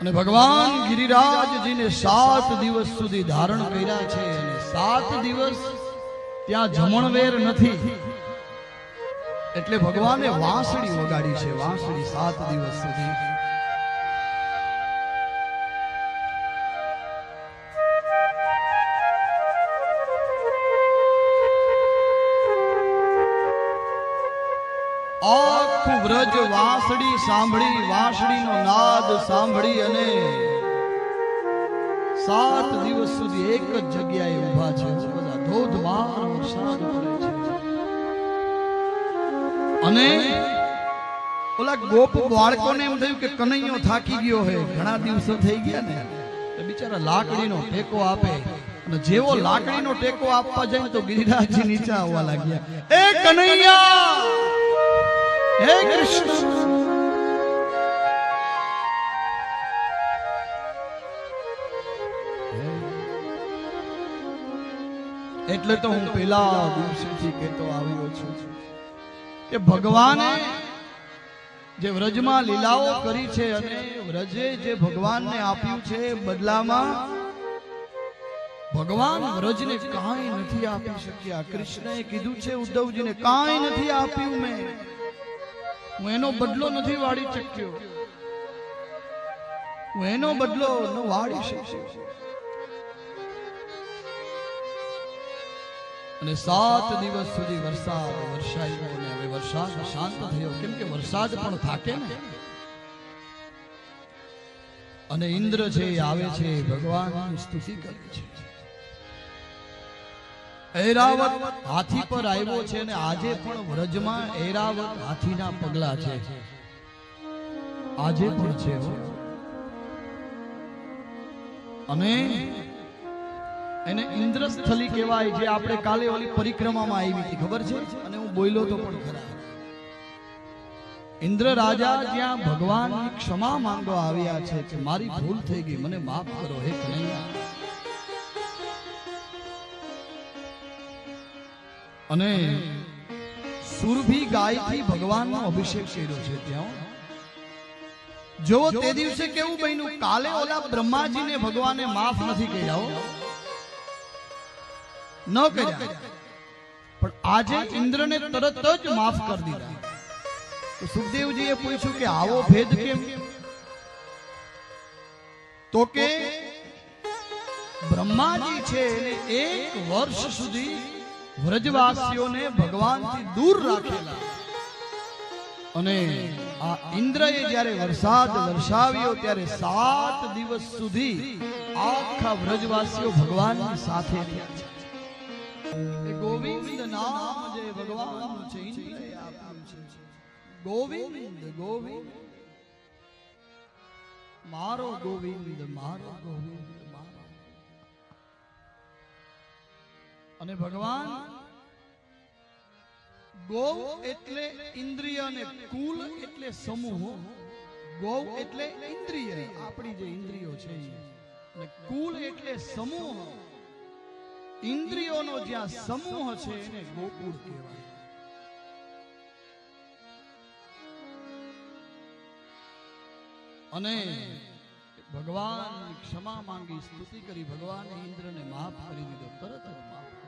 અને ભગવાન ગિરિરાજજીને સાત દિવસ સુધી ધારણ કર્યા છે અને સાત દિવસ ત્યાં જમણવેર નથી. એટલે ભગવાને વાંસળી વગાડી છે, વાંસળી સાત દિવસ સુધી. આખું વ્રજ વાંસળી સાંભળી, વાંસળીનો નાદ સાંભળી અને સાત દિવસ સુધી એક જ જગ્યાએ ઊભા છે. બધા ધોધમાર વરસાદ પડે છે. અને ઓલા ગોપ બાળકોને એમ થયું કે કનૈયો થાકી ગયો હે. ઘણા દિવસો થઈ ગયા ને. તો બિચારા લાકડીનો ટેકો આપે. અને જેવો લાકડીનો ટેકો આપવા જાય તો ગિરિરાજજી નીચે આવવા લાગ્યા. એ કનૈયા! હે કૃષ્ણ! એટલે તો હું પેલા દિવસેથી કહેતો આવ્યો છું કે ભગવાને જે વ્રજમાં લીલાઓ કરી છે અને વ્રજે જે ભગવાનને આપ્યું છે બદલામાં ભગવાન વ્રજને કાંઈ નથી આપી શક્યા. કૃષ્ણએ કીધું છે ઉદ્ધવજીને કાંઈ નથી આપ્યું મેં. હું એનો બદલો નથી વાળી શક્યો. હું એનો બદલો ન વાળી શક્યો. અને સાત દિવસ સુધી વરસાદ વરસાયો અને હવે વરસાદ શાંત થયો. કેમ કે વરસાદ પણ થાકે ને. અને ઇન્દ્ર છે આવે છે, ભગવાનની સ્તુતિ કરે છે. ઐરાવત હાથી પર આવ્યો છે અને આજે પણ વ્રજમાં ઐરાવત હાથીના પગલા છે. આજે પણ છે અને એને ઇન્દ્રસ્થલી કહેવાય જે આપણે કાલે ઓલી પરિક્રમામાં આવી હતી, ખબર છે? અને હું બોલ્યો તો પણ ખરા. ઇન્દ્ર રાજા જ્યાં ભગવાન ક્ષમા માંગવા આવ્યા છે કે મારી ભૂલ થઈ ગઈ, મને માફ કરો, હે કનૈયા. અને સુરભી ગાયથી ભગવાનનો અભિષેક કર્યો છે ત્યાં. જો તે દિવસે કેવું બન્યું, કાલે ઓલા બ્રહ્માજીને ભગવાને માફ નથી કર્યા હો. ન કર્યા. પણ આજે ઇન્દ્રને તરત જ માફ કરી દીધા. તો સુખદેવજીએ પૂછ્યું કે આવો ભેદ કેમ? તો કે બ્રહ્માજી છે એને એક વર્ષ સુધી વ્રજવાસીઓને ભગવાનથી દૂર રાખેલા. અને આ ઇન્દ્રએ જ્યારે વરસાદ વરસાવ્યો ત્યારે સાત દિવસ સુધી આખા વ્રજવાસીઓ ભગવાનની સાથે રહ્યા છે. ગોવિંદ નામ જે ભગવાનનું છે ગોવિંદ ગોવિંદ. મારો ગોવિંદ મારો ગોવિંદ, મારો. અને ભગવાન, ગૌ એટલે ઇન્દ્રિય અને કુલ એટલે સમૂહ. ગૌ એટલે ઇન્દ્રિય, આપણી જે ઇન્દ્રિયો છે અને કુલ એટલે સમૂહ. ઇન્દ્રિયોનો જ્યાં સમૂહ છે એને ગોકુળ કહેવાય. અને ભગવાન ક્ષમા માંગી સ્તુતિ કરી ભગવાને ઇન્દ્રને માફ કરી દીધો તરત જ માફ